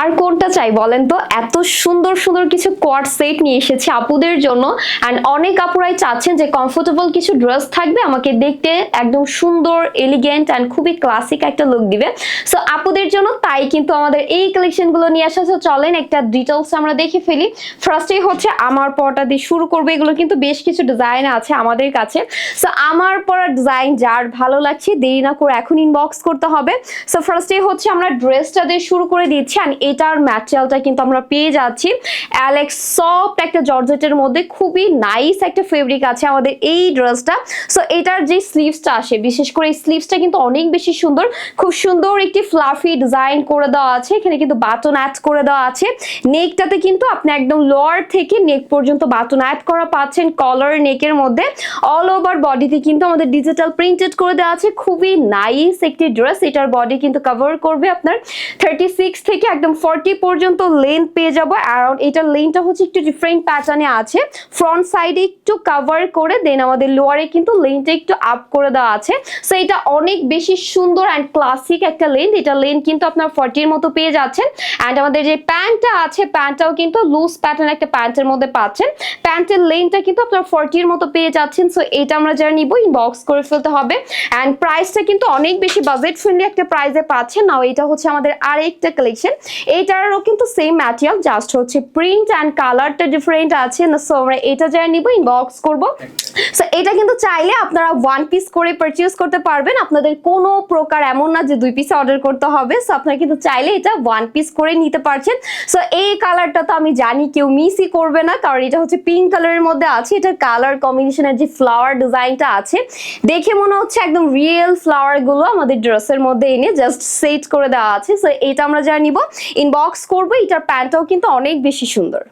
কার কোনটা চাই বলেন তো? এত সুন্দর সুন্দর কিছু কোয়াড সেট নিয়ে এসেছি আপুদের জন্য। অ্যান্ড অনেক আপুরাই চাচ্ছেন যে কমফোর্টেবল কিছু ড্রেস থাকবে, আমাকে দেখতে একদম সুন্দর এলিগেন্ট অ্যান্ড খুবই ক্লাসিক একটা লুক দিবে। সো আপুদের জন্য তাই কিন্তু আমাদের এই কালেকশনগুলো নিয়ে আসা তো চলেন একটা ডিটেলস আমরা দেখে ফেলি। ফার্স্টেই হচ্ছে আমার পরটা দিয়ে শুরু করব। এগুলো কিন্তু বেশ কিছু ডিজাইন আছে আমাদের কাছে। সো আমার পরা ডিজাইন যার ভালো লাগছে, দেরি না করে এখন ইনবক্স করতে হবে। সো ফার্স্টে হচ্ছে আমরা ড্রেসটা দিয়ে শুরু করে দিচ্ছি। আর এটার ম্যাটেরিয়ালটা কিন্তু আমরা পেয়ে যাচ্ছি। অ্যালেক্স সফট একটা জর্জেটের মধ্যে খুবই নাইস একটা ফেব্রিক আছে আমাদের এই ড্রেসটা সো এটার যে স্লিভসটা আসে, বিশেষ করে এই স্লিভসটা কিন্তু অনেক বেশি সুন্দর। খুব সুন্দর একটি ফ্লাফি ডিজাইন করে দেওয়া আছে, এখানে কিন্তু বাটন অ্যাড করে দেওয়া আছে। নেকটাতে কিন্তু আপনি একদম লোয়ার থেকে নেক পর্যন্ত বাটন অ্যাড করা পাচ্ছেন কলার নেকের মধ্যে। অল ওভার বডিতে কিন্তু আমাদের ডিজিটাল প্রিন্টেড করে দেওয়া আছে। খুবই নাইস একটি ড্রেস এটার বডি কিন্তু কভার করবে আপনার থার্টি সিক্স থেকে একদম ফর্টি পর্যন্ত লেন্থ পেয়ে যাব অ্যারাউন্ড এটার লেন্থটা হচ্ছে একটু ডিফারেন্ট প্যাটার্নে আছে। ফ্রন্ট সাইডে একটু কাভার করে দেন আমাদের লোয়ারে কিন্তু লেন্থটা একটু আপ করে দেওয়া আছে। সো এটা অনেক বেশি সুন্দর অ্যান্ড ক্লাসিক একটা লেন্থ এটা লেন্থ কিন্তু আপনার ফর্টির মতো পেয়ে যাচ্ছেন। অ্যান্ড আমাদের যে প্যান্টটা আছে প্যান্টটাও কিন্তু লুজ প্যাটার্ন একটা প্যান্টের মধ্যে পাচ্ছেন। প্যান্টের লেন্থটা কিন্তু আপনার ফর্টির মতো পেয়ে যাচ্ছেন। সো এটা আমরা যারা নিব ইনবক্স করে ফেলতে হবে। অ্যান্ড প্রাইসটা কিন্তু অনেক বেশি বাজেট ফ্রেন্ডলি একটা প্রাইসে পাচ্ছেন। নাও এটা হচ্ছে আমাদের আরেকটা কালেকশন এইটারও কিন্তু সেম ম্যাটেরিয়াল জাস্ট হচ্ছে প্রিন্ট অ্যান্ড কালারটা ডিফারেন্ট আছে। সো আমরা এটা যারা নিব ইনবক্স করব। সো এটা কিন্তু চাইলে আপনারা ওয়ান পিস করে পারচেজ করতে পারবেন। আপনাদের কোনো প্রকার এমন না যে দুই পিস অর্ডার করতে হবে। সো আপনারা কিন্তু চাইলে এটা ওয়ান পিস করে নিতে পারছেন। সো এই কালারটা তো আমি জানি কেউ মিসই করবে না, কারণ এটা হচ্ছে পিঙ্ক কালারের মধ্যে আছে। এটার কালার কম্বিনেশনের যে ফ্লাওয়ার ডিজাইনটা আছে, দেখে মনে হচ্ছে একদম রিয়েল ফ্লাওয়ারগুলো আমাদের ড্রেসের মধ্যে এনে জাস্ট সেট করে দেওয়া আছে। সো এটা আমরা যারা নিব। ইনবক্স করব এটার প্যান্টটাও কিন্তু অনেক বেশি সুন্দর।